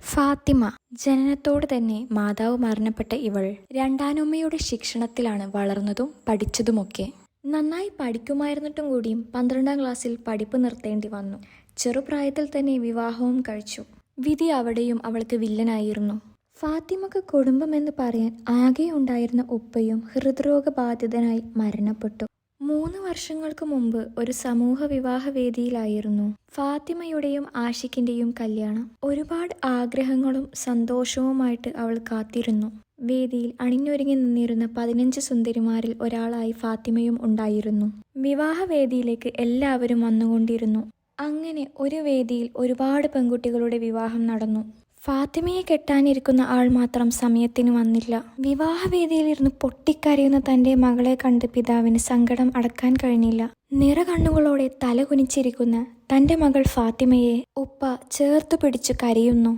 ഫാത്തിമ. ജനനത്തോട് തന്നെ മാതാവ് മരണപ്പെട്ട ഇവൾ രണ്ടാനുമ്മയുടെ ശിക്ഷണത്തിലാണ് വളർന്നതും പഠിച്ചതുമൊക്കെ. നന്നായി പഠിക്കുമായിരുന്നിട്ടും കൂടിയും പന്ത്രണ്ടാം ക്ലാസ്സിൽ പഠിപ്പ് നിർത്തേണ്ടി വന്നു. ചെറുപ്രായത്തിൽ തന്നെ വിവാഹവും കഴിച്ചു. വിധി അവിടെയും അവൾക്ക് വില്ലനായിരുന്നു. ഫാത്തിമക്ക് കുടുംബമെന്ന് പറയാൻ ആകെ ഉണ്ടായിരുന്ന ഉപ്പയും ഹൃദ്രോഗബാധിതനായി മരണപ്പെട്ടു. മൂന്ന് വർഷങ്ങൾക്ക് മുമ്പ് ഒരു സമൂഹ വിവാഹ വേദിയിലായിരുന്നു. ഫാത്തിമയുടെയും ആഷിഖിന്റെയും കല്യാണം. ഒരുപാട് ആഗ്രഹങ്ങളും സന്തോഷവുമായിട്ട് അവൾ കാത്തിരുന്നു. വേദിയിൽ അണിഞ്ഞൊരുങ്ങി നിന്നിരുന്ന പതിനഞ്ച് സുന്ദരിമാരിൽ ഒരാളായി ഫാത്തിമയും ഉണ്ടായിരുന്നു. വിവാഹവേദിയിലേക്ക് എല്ലാവരും വന്നുകൊണ്ടിരുന്നു. അങ്ങനെ ഒരു വേദിയിൽ ഒരുപാട് പെൺകുട്ടികളുടെ വിവാഹം നടന്നു. ഫാത്തിമയെ കെട്ടാനിരിക്കുന്ന ആൾ മാത്രം സമയത്തിന് വന്നില്ല. വിവാഹവേദിയിലിരുന്ന് പൊട്ടിക്കരയുന്ന തന്റെ മകളെ കണ്ട് പിതാവിന് സങ്കടം അടക്കാൻ കഴിഞ്ഞില്ല. നിറകണ്ണുകളോടെ തല കുനിച്ചിരിക്കുന്ന തന്റെ മകൾ ഫാത്തിമയെ ഉപ്പ ചേർത്ത് പിടിച്ചു കരയുന്നു.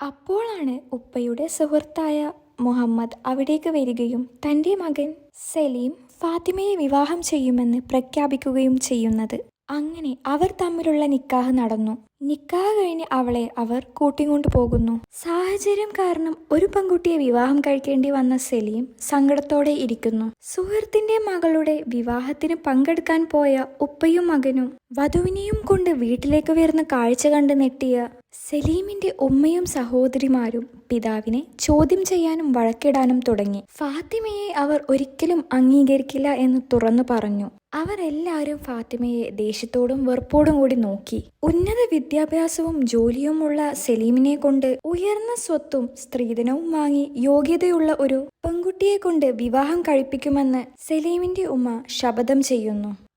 അപ്പോഴാണ് ഉപ്പയുടെ സുഹൃത്തായ മുഹമ്മദ് അവിടേക്ക് വരികയും തന്റെ മകൻ സലീം ഫാത്തിമയെ വിവാഹം ചെയ്യുമെന്ന് പ്രഖ്യാപിക്കുകയും ചെയ്യുന്നത്. അങ്ങനെ അവർ തമ്മിലുള്ള നിക്കാഹ് നടന്നു. നിക്കാഹ് കഴിഞ്ഞ് അവളെ അവർ കൂട്ടിക്കൊണ്ടു പോകുന്നു. സാഹചര്യം കാരണം ഒരു പെൺകുട്ടിയെ വിവാഹം കഴിക്കേണ്ടി വന്ന സെലീം സങ്കടത്തോടെ ഇരിക്കുന്നു. സുഹൃത്തിന്റെ മകളുടെ വിവാഹത്തിന് പങ്കെടുക്കാൻ പോയ ഉപ്പയും മകനും വധുവിനെയും കൊണ്ട് വീട്ടിലേക്ക് വരുന്ന കാഴ്ച കണ്ട് നെട്ടിയ സലീമിന്റെ ഉമ്മയും സഹോദരിമാരും പിതാവിനെ ചോദ്യം ചെയ്യാനും വഴക്കിടാനും തുടങ്ങി. ഫാത്തിമയെ അവർ ഒരിക്കലും അംഗീകരിക്കില്ല എന്ന് തുറന്നു പറഞ്ഞു. അവരെല്ലാവരും ഫാത്തിമയെ ദേഷ്യത്തോടും വെറുപ്പോടും കൂടി നോക്കി. ഉന്നത വിദ്യാഭ്യാസവും ജോലിയുമുള്ള സലീമിനെ കൊണ്ട് ഉയർന്ന സ്വത്തും സ്ത്രീധനവും വാങ്ങി യോഗ്യതയുള്ള ഒരു പെൺകുട്ടിയെ കൊണ്ട് വിവാഹം കഴിപ്പിക്കുമെന്ന് സലീമിന്റെ ഉമ്മ ശപഥം ചെയ്യുന്നു.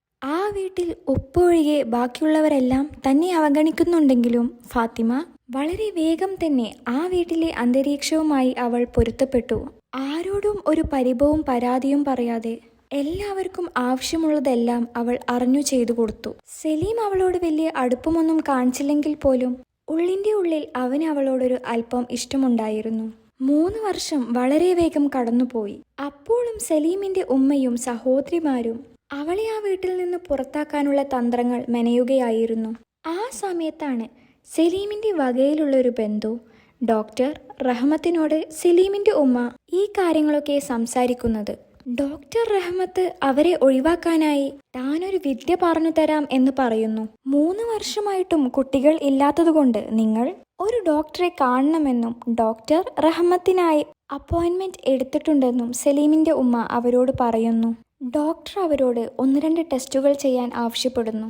വീട്ടിൽ ഒപ്പൊഴികെ ബാക്കിയുള്ളവരെല്ലാം തന്നെ അവഗണിക്കുന്നുണ്ടെങ്കിലും ഫാത്തിമ വളരെ വേഗം തന്നെ ആ വീട്ടിലെ അന്തരീക്ഷവുമായി അവൾ പൊരുത്തപ്പെട്ടു. ആരോടും ഒരു പരിഭവും പരാതിയും പറയാതെ എല്ലാവർക്കും ആവശ്യമുള്ളതെല്ലാം അവൾ അറിഞ്ഞു ചെയ്തു കൊടുത്തു. സലീം അവളോട് വലിയ അടുപ്പമൊന്നും കാണിച്ചില്ലെങ്കിൽ പോലും ഉള്ളിന്റെ ഉള്ളിൽ അവന് അവളോടൊരു അല്പം ഇഷ്ടമുണ്ടായിരുന്നു. മൂന്ന് വർഷം വളരെ വേഗം കടന്നുപോയി. അപ്പോഴും സലീമിന്റെ ഉമ്മയും സഹോദരിമാരും അവളെ ആ വീട്ടിൽ നിന്ന് പുറത്താക്കാനുള്ള തന്ത്രങ്ങൾ മെനയുകയായിരുന്നു. ആ സമയത്താണ് സലീമിന്റെ വകയിലുള്ളൊരു ബന്ധു ഡോക്ടർ റഹ്മത്തിനോട് സലീമിന്റെ ഉമ്മ ഈ കാര്യങ്ങളൊക്കെ സംസാരിക്കുന്നത്. ഡോക്ടർ റഹ്മത്ത് അവരെ ഒഴിവാക്കാനായി താനൊരു വിദ്യ പറഞ്ഞു തരാം എന്ന് പറയുന്നു. മൂന്ന് വർഷമായിട്ടും കുട്ടികൾ ഇല്ലാത്തതുകൊണ്ട് നിങ്ങൾ ഒരു ഡോക്ടറെ കാണണമെന്നും ഡോക്ടർ റഹ്മത്തിനായി അപ്പോയിന്റ്മെന്റ് എടുത്തിട്ടുണ്ടെന്നും സലീമിന്റെ ഉമ്മ അവരോട് പറയുന്നു. ഡോക്ടർ അവരോട് ഒന്ന് രണ്ട് ടെസ്റ്റുകൾ ചെയ്യാൻ ആവശ്യപ്പെടുന്നു.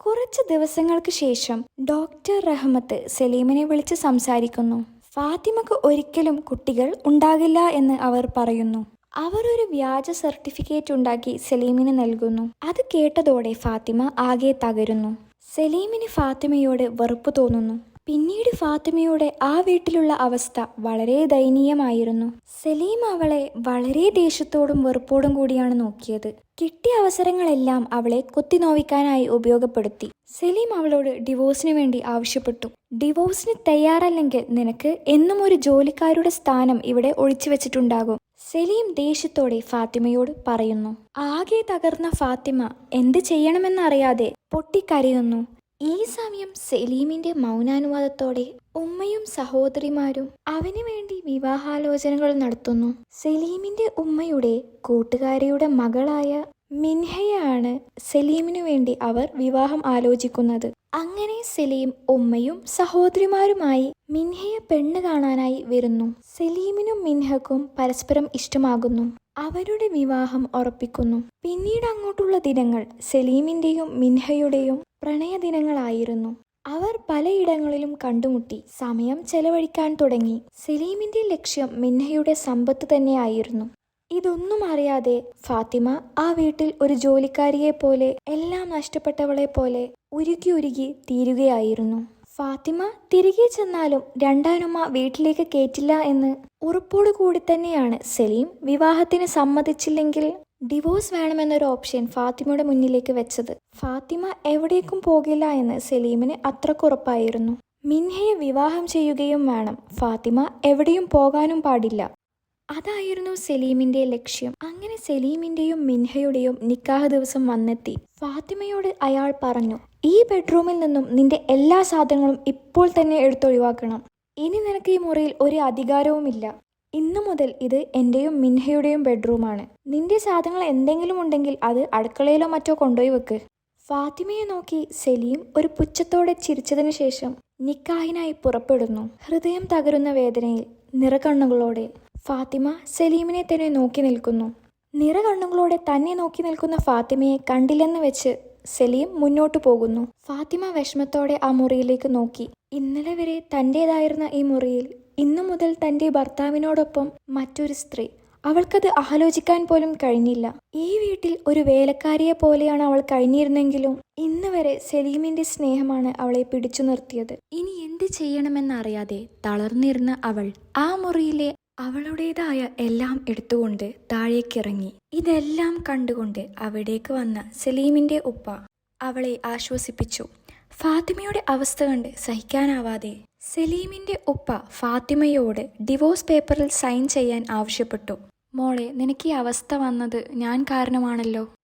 കുറച്ച് ദിവസങ്ങൾക്ക് ശേഷം ഡോക്ടർ റഹ്മത്ത് സലീമിനെ വിളിച്ച് സംസാരിക്കുന്നു. ഫാത്തിമക്ക് ഒരിക്കലും കുട്ടികൾ ഉണ്ടാകില്ല എന്ന് അവർ പറയുന്നു. അവർ ഒരു വ്യാജ സർട്ടിഫിക്കറ്റ് ഉണ്ടാക്കി സലീമിന് നൽകുന്നു. അത് കേട്ടതോടെ ഫാത്തിമ ആകെ തകരുന്നു. സലീമിന് ഫാത്തിമയോട് വെറുപ്പ് തോന്നുന്നു. പിന്നീട് ഫാത്തിമയുടെ ആ വീട്ടിലുള്ള അവസ്ഥ വളരെ ദയനീയമായിരുന്നു. സലീം അവളെ വളരെ ദേഷ്യത്തോടും വെറുപ്പോടും കൂടിയാണ് നോക്കിയത്. കിട്ടിയ അവസരങ്ങളെല്ലാം അവളെ കുത്തിനോവിക്കാനായി ഉപയോഗപ്പെടുത്തി. സലീം അവളോട് ഡിവോഴ്സിന് വേണ്ടി ആവശ്യപ്പെട്ടു. ഡിവോഴ്സിന് തയ്യാറല്ലെങ്കിൽ നിനക്ക് എന്നും ഒരു ജോലിക്കാരുടെ സ്ഥാനം ഇവിടെ ഒഴിച്ചു വെച്ചിട്ടുണ്ടാകും. സലീം ദേഷ്യത്തോടെ ഫാത്തിമയോട് പറയുന്നു. ആകെ തകർന്ന ഫാത്തിമ എന്ത് ചെയ്യണമെന്നറിയാതെ പൊട്ടിക്കരയുന്നു. ഈ സമയം സലീമിന്റെ മൗനാനുവാദത്തോടെ ഉമ്മയും സഹോദരിമാരും അവന് വേണ്ടി വിവാഹാലോചനകൾ നടത്തുന്നു. സലീമിന്റെ ഉമ്മയുടെ കൂട്ടുകാരിയുടെ മകളായ മിൻഹയാണ് സലീമിനു വേണ്ടി അവർ വിവാഹം ആലോചിക്കുന്നത്. അങ്ങനെ സലീം ഉമ്മയും സഹോദരിമാരുമായി മിൻഹയെ പെണ്ണ് കാണാനായി വരുന്നു. സലീമിനും മിൻഹക്കും പരസ്പരം ഇഷ്ടമാകുന്നു. അവരുടെ വിവാഹം ഉറപ്പിക്കുന്നു. പിന്നീട് അങ്ങോട്ടുള്ള ദിനങ്ങൾ സലീമിന്റെയും മിൻഹയുടെയും പ്രണയ ദിനങ്ങളായിരുന്നു അവർ പലയിടങ്ങളിലും കണ്ടുമുട്ടി സമയം ചെലവഴിക്കാൻ തുടങ്ങി. സലീമിന്റെ ലക്ഷ്യം മിൻഹയുടെ സമ്പത്ത് തന്നെയായിരുന്നു. ഇതൊന്നും അറിയാതെ ഫാത്തിമ ആ വീട്ടിൽ ഒരു ജോലിക്കാരിയെ പോലെ എല്ലാം നഷ്ടപ്പെട്ടവളെ പോലെ ഉരുകി ഉരുകി തീരുകയായിരുന്നു. ഫാത്തിമ തിരികെ ചെന്നാലും രണ്ടാനുമ്മ വീട്ടിലേക്ക് കേറ്റില്ല എന്ന് ഉറപ്പോടു കൂടി തന്നെയാണ് സലീം വിവാഹത്തിന് സമ്മതിച്ചില്ലെങ്കിൽ ഡിവോഴ്സ് വേണമെന്നൊരു ഓപ്ഷൻ ഫാത്തിമയുടെ മുന്നിലേക്ക് വെച്ചത്. ഫാത്തിമ എവിടേക്കും പോകില്ല എന്ന് സലീമിന് അത്രക്കുറപ്പായിരുന്നു മിൻഹയെ വിവാഹം ചെയ്യുകയും വേണം. ഫാത്തിമ എവിടെയും പോകാനും പാടില്ല. അതായിരുന്നു സലീമിന്റെ ലക്ഷ്യം. അങ്ങനെ സലീമിന്റെയും മിൻഹയുടെയും നിക്കാഹ് ദിവസം വന്നെത്തി. ഫാത്തിമയോട് അയാൾ പറഞ്ഞു ഈ ബെഡ്റൂമിൽ നിന്നും നിന്റെ എല്ലാ സാധനങ്ങളും ഇപ്പോൾ തന്നെ എടുത്തൊഴിവാക്കണം. ഇനി നിനക്ക് ഈ മുറിയിൽ ഒരു അധികാരവുമില്ല. ഇന്നു മുതൽ ഇത് എന്റെയും മിൻഹയുടെയും ബെഡ്റൂമാണ് നിന്റെ സാധനങ്ങൾ എന്തെങ്കിലും ഉണ്ടെങ്കിൽ അത് അടുക്കളയിലോ മറ്റോ കൊണ്ടുപോയി വെക്ക്. ഫാത്തിമയെ നോക്കി സലീം ഒരു പുച്ഛത്തോടെ ചിരിച്ചതിനു ശേഷം നിക്കാഹിനായി പുറപ്പെടുന്നു. ഹൃദയം തകരുന്ന വേദനയിൽ നിറകണ്ണുകളോടെ ഫാത്തിമ സലീമിനെ തന്നെ നോക്കി നിൽക്കുന്നു. നിറകണ്ണുകളോടെ തന്നെ നോക്കി നിൽക്കുന്ന ഫാത്തിമയെ കണ്ടില്ലെന്ന് വെച്ച് സലീം മുന്നോട്ടു പോകുന്നു. ഫാത്തിമ വിഷമത്തോടെ ആ മുറിയിലേക്ക് നോക്കി. ഇന്നലെ വരെ തന്റേതായിരുന്ന ഈ മുറിയിൽ ഇന്നു മുതൽ തന്റെ ഭർത്താവിനോടൊപ്പം മറ്റൊരു സ്ത്രീ. അവൾക്കത് ആലോചിക്കാൻ പോലും കഴിഞ്ഞില്ല. ഈ വീട്ടിൽ ഒരു വേലക്കാരിയെ പോലെയാണ് അവൾ കഴിഞ്ഞിരുന്നെങ്കിലും ഇന്ന് വരെ സലീമിന്റെ സ്നേഹമാണ് അവളെ പിടിച്ചു നിർത്തിയത്. ഇനി എന്ത് ചെയ്യണമെന്നറിയാതെ തളർന്നിരുന്ന അവൾ ആ മുറിയിലെ അവളുടേതായ എല്ലാം എടുത്തുകൊണ്ട് താഴേക്കിറങ്ങി. ഇതെല്ലാം കണ്ടുകൊണ്ട് അവിടേക്ക് വന്ന സലീമിന്റെ ഉപ്പ അവളെ ആശ്വസിപ്പിച്ചു. ഫാത്തിമയുടെ അവസ്ഥ കണ്ട് സഹിക്കാനാവാതെ സലീമിന്റെ ഉപ്പ ഫാത്തിമയോട് ഡിവോഴ്സ് പേപ്പറിൽ സൈൻ ചെയ്യാൻ ആവശ്യപ്പെട്ടു. മോളെ നിനക്ക് ഈ അവസ്ഥ വന്നത് ഞാൻ കാരണമാണല്ലോ.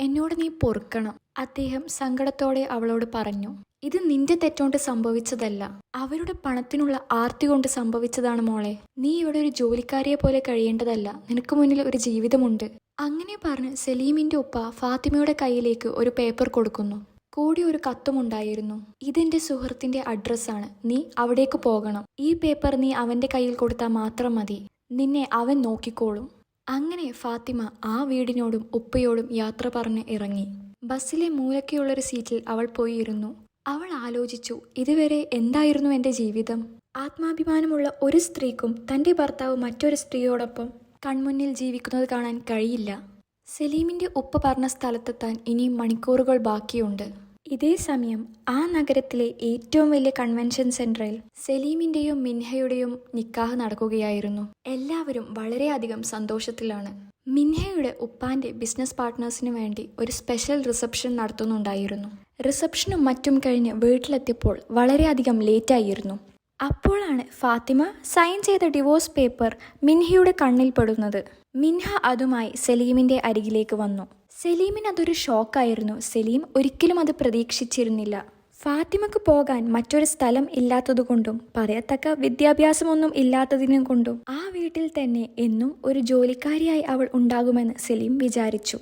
എന്നോട് നീ പൊറുക്കണം അദ്ദേഹം സങ്കടത്തോടെ അവളോട് പറഞ്ഞു. ഇത് നിന്റെ തെറ്റോണ്ട് സംഭവിച്ചതല്ല. അവരുടെ പണത്തിനുള്ള ആർത്തി കൊണ്ട് സംഭവിച്ചതാണ് മോളെ. നീ ഇവിടെ ഒരു ജോലിക്കാരിയെ പോലെ കഴിയേണ്ടതല്ല. നിനക്ക് മുന്നിൽ ഒരു ജീവിതമുണ്ട്. അങ്ങനെ പറഞ്ഞ് സലീമിന്റെ ഉപ്പ ഫാത്തിമയുടെ കയ്യിലേക്ക് ഒരു പേപ്പർ കൊടുക്കുന്നു. കൂടി ഒരു കത്തുമുണ്ടായിരുന്നു ഇതെന്റെ സുഹൃത്തിന്റെ അഡ്രസ്സാണ് നീ അവിടേക്ക് പോകണം. ഈ പേപ്പർ നീ അവന്റെ കയ്യിൽ കൊടുത്താൽ മാത്രം മതി. നിന്നെ അവൻ നോക്കിക്കോളും. അങ്ങനെ ഫാത്തിമ ആ വീടിനോടും ഉപ്പയോടും യാത്ര പറഞ്ഞ് ഇറങ്ങി. ബസ്സിലെ മൂലക്കെയുള്ളൊരു സീറ്റിൽ അവൾ പോയി ഇരുന്നു അവൾ ആലോചിച്ചു ഇതുവരെ എന്തായിരുന്നു എന്റെ ജീവിതം? ആത്മാഭിമാനമുള്ള ഒരു സ്ത്രീക്കും തന്റെ ഭർത്താവ് മറ്റൊരു സ്ത്രീയോടൊപ്പം കൺമുന്നിൽ ജീവിക്കുന്നത് കാണാൻ കഴിയില്ല. സലീമിന്റെ ഉപ്പ പറഞ്ഞ സ്ഥലത്തെത്താൻ ഇനിയും മണിക്കൂറുകൾ ബാക്കിയുണ്ട്. ഇതേ സമയം ആ നഗരത്തിലെ ഏറ്റവും വലിയ കൺവെൻഷൻ സെന്ററിൽ സലീമിന്റെയും മിൻഹയുടെയും നിക്കാഹ് നടക്കുകയായിരുന്നു. എല്ലാവരും വളരെയധികം സന്തോഷത്തിലാണ്. മിൻഹയുടെ ഉപ്പാന്റെ ബിസിനസ് പാർട്ട്നേഴ്സിന് വേണ്ടി ഒരു സ്പെഷ്യൽ റിസപ്ഷൻ നടത്തുന്നുണ്ടായിരുന്നു. റിസപ്ഷനും മറ്റും കഴിഞ്ഞ് വീട്ടിലെത്തിയപ്പോൾ വളരെയധികം ലേറ്റായിരുന്നു. അപ്പോഴാണ് ഫാത്തിമ സൈൻ ചെയ്ത ഡിവോഴ്സ് പേപ്പർ മിൻഹയുടെ കണ്ണിൽ പെടുന്നത്. മിൻഹ അതുമായി സലീമിന്റെ അരികിലേക്ക് വന്നു. സലീമിന് അതൊരു ഷോക്കായിരുന്നു. സലീം ഒരിക്കലും അത് പ്രതീക്ഷിച്ചിരുന്നില്ല. ഫാത്തിമക്ക് പോകാൻ മറ്റൊരു സ്ഥലം ഇല്ലാത്തതുകൊണ്ടും പറയത്തക്ക വിദ്യാഭ്യാസമൊന്നും ഇല്ലാത്തതിനും കൊണ്ടും ആ വീട്ടിൽ തന്നെ എന്നും ഒരു ജോലിക്കാരിയായി അവൾ ഉണ്ടാകുമെന്ന് സലീം വിചാരിച്ചു.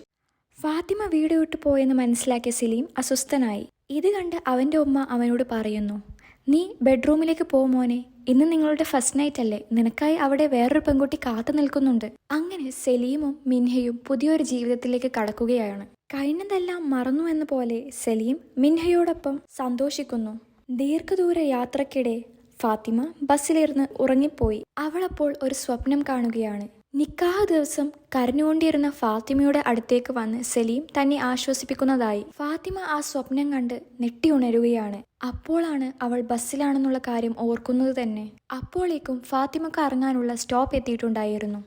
ഫാത്തിമ വീട് വിട്ടു പോയെന്ന് മനസ്സിലാക്കിയ സലീം അസ്വസ്ഥനായി. ഇത് കണ്ട് അവന്റെ ഉമ്മ അവനോട് പറയുന്നു നീ ബെഡ്റൂമിലേക്ക് പോ മോനെ. ഇന്ന് നിങ്ങളുടെ ഫസ്റ്റ് നൈറ്റ് അല്ലേ? നിനക്കായി അവിടെ വേറൊരു പെൺകുട്ടി കാത്തു നിൽക്കുന്നുണ്ട്. അങ്ങനെ സലീമും മിൻഹയും പുതിയൊരു ജീവിതത്തിലേക്ക് കടക്കുകയാണ്. കഴിഞ്ഞതെല്ലാം മറന്നു എന്ന പോലെ സലീം മിൻഹയോടൊപ്പം സന്തോഷിക്കുന്നു. ദീർഘദൂര യാത്രക്കിടെ ഫാത്തിമ ബസ്സിലിരുന്ന് ഉറങ്ങിപ്പോയി. അവളപ്പോൾ ഒരു സ്വപ്നം കാണുകയാണ്. നിക്കാഹ് ദിവസം കരഞ്ഞുകൊണ്ടിരുന്ന ഫാത്തിമയുടെ അടുത്തേക്ക് വന്ന് സലീം തന്നെ ആശ്വസിപ്പിക്കുന്നതായി. ഫാത്തിമ ആ സ്വപ്നം കണ്ട് നെട്ടി ഉണരുകയാണ്. അപ്പോളാണ് അവൾ ബസ്സിലാണെന്നുള്ള കാര്യം ഓർക്കുന്നത് തന്നെ. അപ്പോഴേക്കും ഫാത്തിമക്ക് ഇറങ്ങാനുള്ള സ്റ്റോപ്പ് എത്തിയിട്ടുണ്ടായിരുന്നു.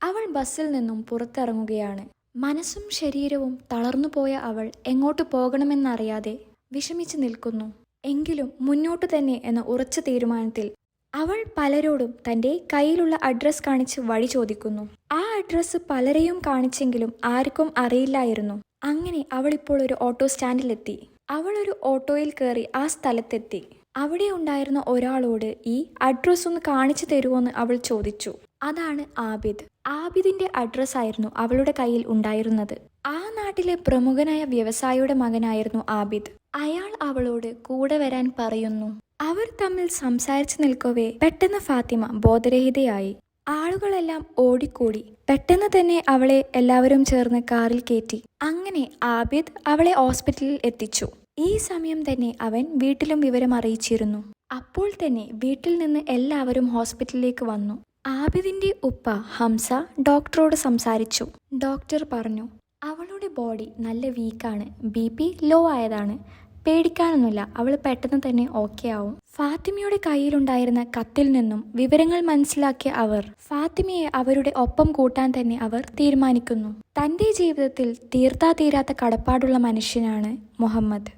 അവൾ ബസ്സിൽ നിന്നും പുറത്തിറങ്ങുകയാണ്. മനസ്സും ശരീരവും തളർന്നുപോയ അവൾ എങ്ങോട്ട് പോകണമെന്നറിയാതെ വിഷമിച്ചു നിൽക്കുന്നു. എങ്കിലും മുന്നോട്ട് തന്നെ എന്ന ഉറച്ച തീരുമാനത്തിൽ അവൾ പലരോടും തന്റെ കയ്യിലുള്ള അഡ്രസ് കാണിച്ച് വഴി ചോദിക്കുന്നു. ആ അഡ്രസ്സ് പലരെയും കാണിച്ചെങ്കിലും ആർക്കും അറിയില്ലായിരുന്നു. അങ്ങനെ അവൾ ഇപ്പോൾ ഒരു ഓട്ടോ സ്റ്റാൻഡിലെത്തി അവൾ ഒരു ഓട്ടോയിൽ കയറി ആ സ്ഥലത്തെത്തി. അവിടെ ഉണ്ടായിരുന്ന ഒരാളോട് ഈ അഡ്രസ് ഒന്ന് കാണിച്ചു തരുമോന്ന് അവൾ ചോദിച്ചു. അതാണ് ആബിദ്. ആബിദിന്റെ അഡ്രസ് ആയിരുന്നു അവളുടെ കയ്യിൽ ഉണ്ടായിരുന്നത്. ആ നാട്ടിലെ പ്രമുഖനായ വ്യവസായിയുടെ മകനായിരുന്നു ആബിദ്. അയാൾ അവളോട് കൂടെ വരാൻ പറയുന്നു. അവർ തമ്മിൽ സംസാരിച്ചു നിൽക്കവേ പെട്ടെന്ന് ഫാത്തിമ ബോധരഹിതയായി. ആളുകളെല്ലാം ഓടിക്കൂടി. പെട്ടെന്ന് തന്നെ അവളെ എല്ലാവരും ചേർന്ന് കാറിൽ കയറ്റി അങ്ങനെ ആബിദ് അവളെ ഹോസ്പിറ്റലിൽ എത്തിച്ചു. ഈ സമയം തന്നെ അവൻ വീട്ടിലും വിവരം അറിയിച്ചിരുന്നു. അപ്പോൾ തന്നെ വീട്ടിൽ നിന്ന് എല്ലാവരും ഹോസ്പിറ്റലിലേക്ക് വന്നു. ആബിദിന്റെ ഉപ്പ ഹംസ ഡോക്ടറോട് സംസാരിച്ചു. ഡോക്ടർ പറഞ്ഞു അവളുടെ ബോഡി നല്ല വീക്കാണ്. ബി പി ലോ ആയതാണ്. പേടിക്കാനൊന്നുമില്ല. അവൾ പെട്ടെന്ന് തന്നെ ഓക്കെ ആവും. ഫാത്തിമയുടെ കയ്യിലുണ്ടായിരുന്ന കത്തിൽ നിന്നും വിവരങ്ങൾ മനസ്സിലാക്കിയ അവർ ഫാത്തിമയെ അവരുടെ ഒപ്പം കൂട്ടാൻ തന്നെ അവർ തീരുമാനിക്കുന്നു. തന്റെ ജീവിതത്തിൽ തീർത്താ തീരാത്ത കടപ്പാടുള്ള മനുഷ്യനാണ് മുഹമ്മദ്.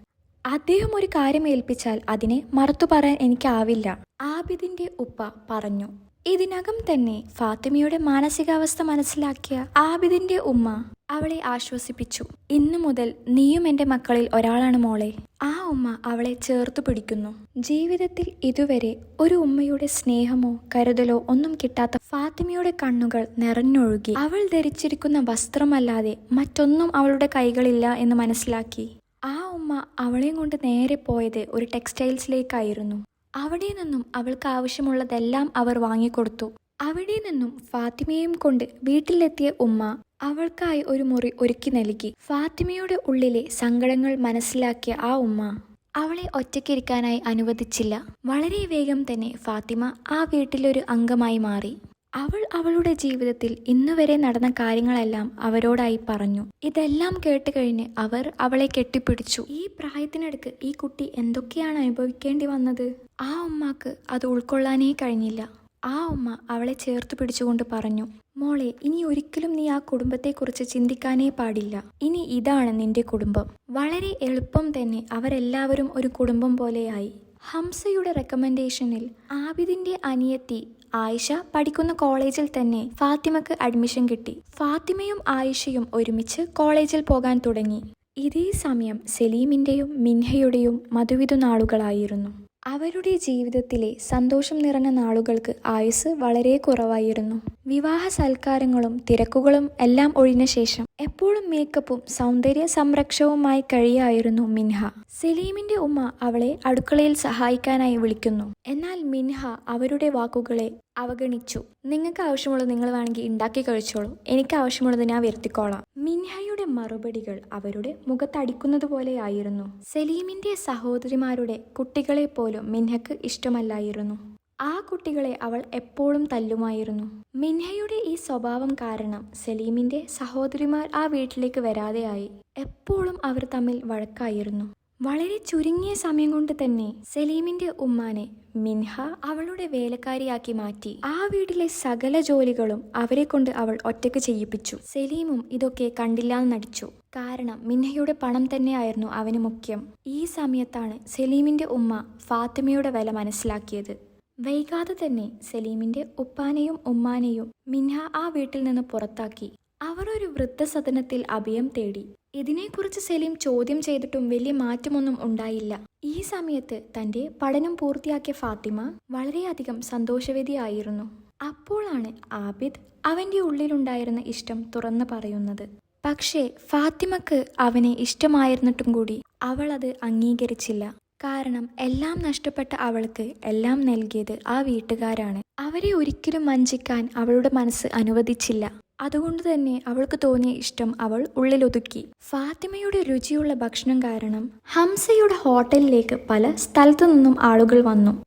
അദ്ദേഹം ഒരു കാര്യം ഏൽപ്പിച്ചാൽ അതിനെ മറുത്തു പറയാൻ എനിക്കാവില്ല. ആബിദിന്റെ ഉപ്പ പറഞ്ഞു ഇതിനകം തന്നെ ഫാത്തിമയുടെ മാനസികാവസ്ഥ മനസ്സിലാക്കിയ ആബിദിന്റെ ഉമ്മ അവളെ ആശ്വസിപ്പിച്ചു. ഇന്നു മുതൽ നീയും എന്റെ മക്കളിൽ ഒരാളാണ് മോളെ. ആ ഉമ്മ അവളെ ചേർത്തു പിടിക്കുന്നു. ജീവിതത്തിൽ ഇതുവരെ ഒരു ഉമ്മയുടെ സ്നേഹമോ കരുതലോ ഒന്നും കിട്ടാത്ത ഫാത്തിമയുടെ കണ്ണുകൾ നിറഞ്ഞൊഴുകി. അവൾ ധരിച്ചിരിക്കുന്ന വസ്ത്രമല്ലാതെ മറ്റൊന്നും അവളുടെ കൈകളില്ല എന്ന് മനസ്സിലാക്കി. ആ ഉമ്മ അവളെയും കൊണ്ട് നേരെ പോയത് ഒരു ടെക്സ്റ്റൈൽസിലേക്കായിരുന്നു. അവിടെ നിന്നും അവൾക്ക് ആവശ്യമുള്ളതെല്ലാം അവർ വാങ്ങിക്കൊടുത്തു. അവിടെ നിന്നും ഫാത്തിമയും കൊണ്ട് വീട്ടിലെത്തിയ ഉമ്മ അവൾക്കായി ഒരു മുറി ഒരുക്കി നൽകി. ഫാത്തിമയുടെ ഉള്ളിലെ സങ്കടങ്ങൾ മനസ്സിലാക്കിയ ആ ഉമ്മ അവളെ ഒറ്റയ്ക്കിരിക്കാനായി അനുവദിച്ചില്ല. വളരെ വേഗം തന്നെ ഫാത്തിമ ആ വീട്ടിലൊരു അംഗമായി മാറി. അവൾ അവളുടെ ജീവിതത്തിൽ ഇന്നുവരെ നടന്ന കാര്യങ്ങളെല്ലാം അവരോടായി പറഞ്ഞു. ഇതെല്ലാം കേട്ട് കഴിഞ്ഞ് അവർ അവളെ കെട്ടിപ്പിടിച്ചു. ഈ പ്രായത്തിനടുക്ക് ഈ കുട്ടി എന്തൊക്കെയാണ് അനുഭവിക്കേണ്ടി വന്നത്? ആ ഉമ്മാക്ക് അത് ഉൾക്കൊള്ളാനേ കഴിഞ്ഞില്ല. ആ ഉമ്മ അവളെ ചേർത്ത് പിടിച്ചുകൊണ്ട് പറഞ്ഞു മോളെ ഇനി ഒരിക്കലും നീ ആ കുടുംബത്തെക്കുറിച്ച് ചിന്തിക്കാനേ പാടില്ല. ഇനി ഇതാണ് നിന്റെ കുടുംബം. വളരെ എളുപ്പം തന്നെ അവരെല്ലാവരും ഒരു കുടുംബം പോലെയായി. ഹംസയുടെ റെക്കമെൻഡേഷനിൽ ആബിദിന്റെ അനിയത്തി ആയിഷ പഠിക്കുന്ന കോളേജിൽ തന്നെ ഫാത്തിമക്ക് അഡ്മിഷൻ കിട്ടി. ഫാത്തിമയും ആയിഷയും ഒരുമിച്ച് കോളേജിൽ പോകാൻ തുടങ്ങി. ഇതേ സമയം സലീമിന്റെയും മിൻഹയുടെയും മധുവിധു നാളുകളായിരുന്നു. അവരുടെ ജീവിതത്തിലെ സന്തോഷം നിറഞ്ഞ നാളുകൾക്ക് ആയുസ് വളരെ കുറവായിരുന്നു. വിവാഹ സൽക്കാരങ്ങളും തിരക്കുകളും എല്ലാം ഒഴിഞ്ഞ ശേഷം എപ്പോഴും മേക്കപ്പും സൗന്ദര്യ സംരക്ഷവുമായി കഴിയായിരുന്നു മിൻഹ. സലീമിന്റെ ഉമ്മ അവളെ അടുക്കളയിൽ സഹായിക്കാനായി വിളിക്കുന്നു. എന്നാൽ മിൻഹ അവരുടെ വാക്കുകളെ അവഗണിച്ചു. നിങ്ങൾക്ക് ആവശ്യമുള്ളത് നിങ്ങൾ വേണമെങ്കിൽ ഉണ്ടാക്കി കഴിച്ചോളൂ. എനിക്ക് ആവശ്യമുള്ളത് ഞാൻ വരുത്തിക്കോളാം. മിൻഹയുടെ മറുപടികൾ അവരുടെ മുഖത്തടിക്കുന്നത് പോലെയായിരുന്നു. സലീമിന്റെ സഹോദരിമാരുടെ കുട്ടികളെ പോലും മിൻഹക്ക് ഇഷ്ടമല്ലായിരുന്നു. ആ കുട്ടികളെ അവൾ എപ്പോഴും തല്ലുമായിരുന്നു. മിൻഹയുടെ ഈ സ്വഭാവം കാരണം സലീമിന്റെ സഹോദരിമാർ ആ വീട്ടിലേക്ക് വരാതെയായി. എപ്പോഴും അവർ തമ്മിൽ വഴക്കായിരുന്നു. വളരെ ചുരുങ്ങിയ സമയം കൊണ്ട് തന്നെ സലീമിന്റെ ഉമ്മാനെ മിൻഹ അവളുടെ വേലക്കാരിയാക്കി മാറ്റി. ആ വീട്ടിലെ സകല ജോലികളും അവരെ കൊണ്ട് അവൾ ഒറ്റയ്ക്ക് ചെയ്യിപ്പിച്ചു. സലീമും ഇതൊക്കെ കണ്ടില്ലാന്ന് നടിച്ചു. കാരണം മിൻഹയുടെ പണം തന്നെയായിരുന്നു അവന് മുഖ്യം. ഈ സമയത്താണ് സലീമിന്റെ ഉമ്മ ഫാത്തിമയുടെ വില മനസ്സിലാക്കിയത്. വൈകാതെ തന്നെ സലീമിന്റെ ഉപ്പാനെയും ഉമ്മാനെയും മിൻഹ ആ വീട്ടിൽ നിന്ന് പുറത്താക്കി. അവർ ഒരു വൃദ്ധസദനത്തിൽ അഭയം തേടി. ഇതിനെക്കുറിച്ച് സലീം ചോദ്യം ചെയ്തിട്ടും വലിയ മാറ്റമൊന്നും ഉണ്ടായില്ല. ഈ സമയത്ത് തന്റെ പഠനം പൂർത്തിയാക്കിയ ഫാത്തിമ വളരെയധികം സന്തോഷവതിയായിരുന്നു. അപ്പോഴാണ് ആബിദ് അവന്റെ ഉള്ളിലുണ്ടായിരുന്ന ഇഷ്ടം തുറന്നു പറയുന്നത്. പക്ഷേ ഫാത്തിമക്ക് അവനെ ഇഷ്ടമായിരുന്നിട്ടും കൂടി അവൾ അത് അംഗീകരിച്ചില്ല. കാരണം എല്ലാം നഷ്ടപ്പെട്ട അവൾക്ക് എല്ലാം നൽകിയത് ആ വീട്ടുകാരാണ്. അവരെ ഒരിക്കലും വഞ്ചിക്കാൻ അവളുടെ മനസ്സ് അനുവദിച്ചില്ല. അതുകൊണ്ട് തന്നെ അവൾക്ക് തോന്നിയ ഇഷ്ടം അവൾ ഉള്ളിലൊതുക്കി. ഫാത്തിമയുടെ രുചിയുള്ള ഭക്ഷണം കാരണം ഹംസയുടെ ഹോട്ടലിലേക്ക് പല സ്ഥലത്തു നിന്നും ആളുകൾ വന്നു.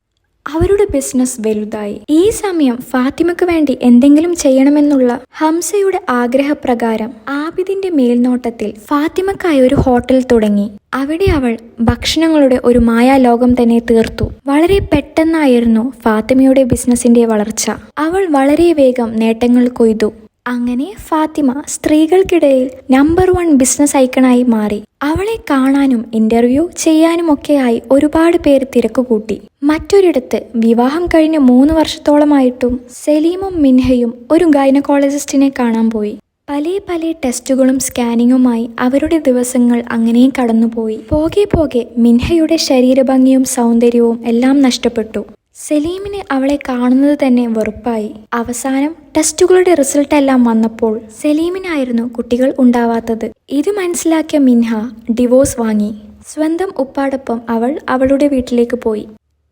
അവരുടെ ബിസിനസ് വലുതായി. ഈ സമയം ഫാത്തിമക്ക് വേണ്ടി എന്തെങ്കിലും ചെയ്യണമെന്നുള്ള ഹംസയുടെ ആഗ്രഹപ്രകാരം ആബിദിന്റെ മേൽനോട്ടത്തിൽ ഫാത്തിമക്കായി ഒരു ഹോട്ടൽ തുടങ്ങി. അവിടെ അവൾ ഭക്ഷണങ്ങളുടെ ഒരു മായാലോകം തന്നെ തീർത്തു. വളരെ പെട്ടെന്നായിരുന്നു ഫാത്തിമയുടെ ബിസിനസിന്റെ വളർച്ച. അവൾ വളരെ വേഗം നേട്ടങ്ങൾ കൊയ്തു. അങ്ങനെ ഫാത്തിമ സ്ത്രീകൾക്കിടയിൽ നമ്പർ വൺ ബിസിനസ് ഐക്കണായി മാറി. അവളെ കാണാനും ഇന്റർവ്യൂ ചെയ്യാനുമൊക്കെയായി ഒരുപാട് പേര് തിരക്കുകൂട്ടി മറ്റൊരിടത്ത് വിവാഹം കഴിഞ്ഞ് മൂന്ന് വർഷത്തോളമായിട്ടും സലീമും മിൻഹയും ഒരു ഗൈനക്കോളജിസ്റ്റിനെ കാണാൻ പോയി. പല പല ടെസ്റ്റുകളും സ്കാനിങ്ങുമായി അവരുടെ ദിവസങ്ങൾ അങ്ങനെ കടന്നുപോയി. പോകെ പോകെ മിൻഹയുടെ ശരീരഭംഗിയും സൗന്ദര്യവും എല്ലാം നഷ്ടപ്പെട്ടു. സലീമിന് അവളെ കാണുന്നത് തന്നെ വെറുപ്പായി. അവസാനം ടെസ്റ്റുകളുടെ റിസൾട്ട് എല്ലാം വന്നപ്പോൾ സലീമിനായിരുന്നു കുട്ടികൾ ഉണ്ടാവാത്തത്. ഇത് മനസ്സിലാക്കിയ മിൻഹ ഡിവോഴ്സ് വാങ്ങി. സ്വന്തം ഉപ്പാടൊപ്പം അവൾ അവളുടെ വീട്ടിലേക്ക് പോയി.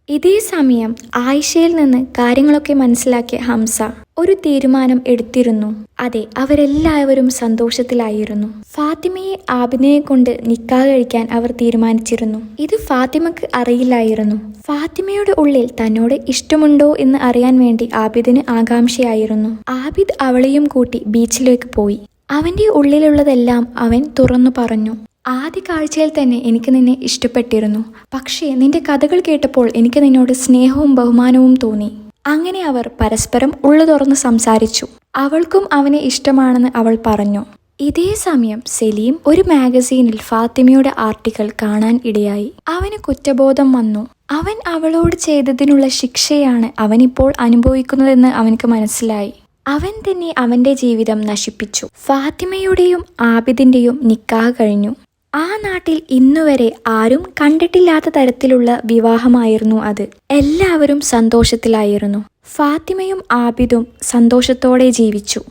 ഇതേ സമയം ആയിഷയിൽ നിന്ന് കാര്യങ്ങളൊക്കെ മനസ്സിലാക്കിയ ഹംസ ഒരു തീരുമാനം എടുത്തിരുന്നു. അതെ അവരെല്ലാവരും സന്തോഷത്തിലായിരുന്നു. ഫാത്തിമയെ ആബിനയെ കൊണ്ട് നിക്കാ കഴിക്കാൻ അവർ തീരുമാനിച്ചിരുന്നു. ഇത് ഫാത്തിമക്ക് അറിയില്ലായിരുന്നു. ഫാത്തിമയുടെ ഉള്ളിൽ തന്നോട് ഇഷ്ടമുണ്ടോ എന്ന് അറിയാൻ വേണ്ടി ആബിദിന് ആകാംക്ഷയായിരുന്നു. ആബിദ് അവളെയും കൂട്ടി ബീച്ചിലേക്ക് പോയി. അവന്റെ ഉള്ളിലുള്ളതെല്ലാം അവൻ തുറന്നു പറഞ്ഞു. ആദ്യ കാഴ്ചയിൽ തന്നെ എനിക്ക് നിന്നെ ഇഷ്ടപ്പെട്ടിരുന്നു. പക്ഷേ നിന്റെ കഥകൾ കേട്ടപ്പോൾ എനിക്ക് നിന്നോട് സ്നേഹവും ബഹുമാനവും തോന്നി. അങ്ങനെ അവർ പരസ്പരം ഉള്ളു തുറന്ന് സംസാരിച്ചു. അവൾക്കും അവനെ ഇഷ്ടമാണെന്ന് അവൾ പറഞ്ഞു. ഇതേ സമയം സലീം ഒരു മാഗസീനിൽ ഫാത്തിമയുടെ ആർട്ടിക്കിൾ കാണാൻ ഇടയായി. അവന് കുറ്റബോധം വന്നു. അവൻ അവളോട് ചെയ്തതിനുള്ള ശിക്ഷയാണ് അവനിപ്പോൾ അനുഭവിക്കുന്നതെന്ന് അവനക്ക് മനസ്സിലായി. അവൻ തന്നെ അവന്റെ ജീവിതം നശിപ്പിച്ചു. ഫാത്തിമയുടെയും ആബിദിന്റെയും നിക്കാഹ് കഴിഞ്ഞു. ആ നാട്ടിൽ ഇന്നുവരെ ആരും കണ്ടിട്ടില്ലാത്ത തരത്തിലുള്ള വിവാഹമായിരുന്നു അത്. എല്ലാവരും സന്തോഷത്തിലായിരുന്നു. ഫാത്തിമയും ആബിദും സന്തോഷത്തോടെ ജീവിച്ചു.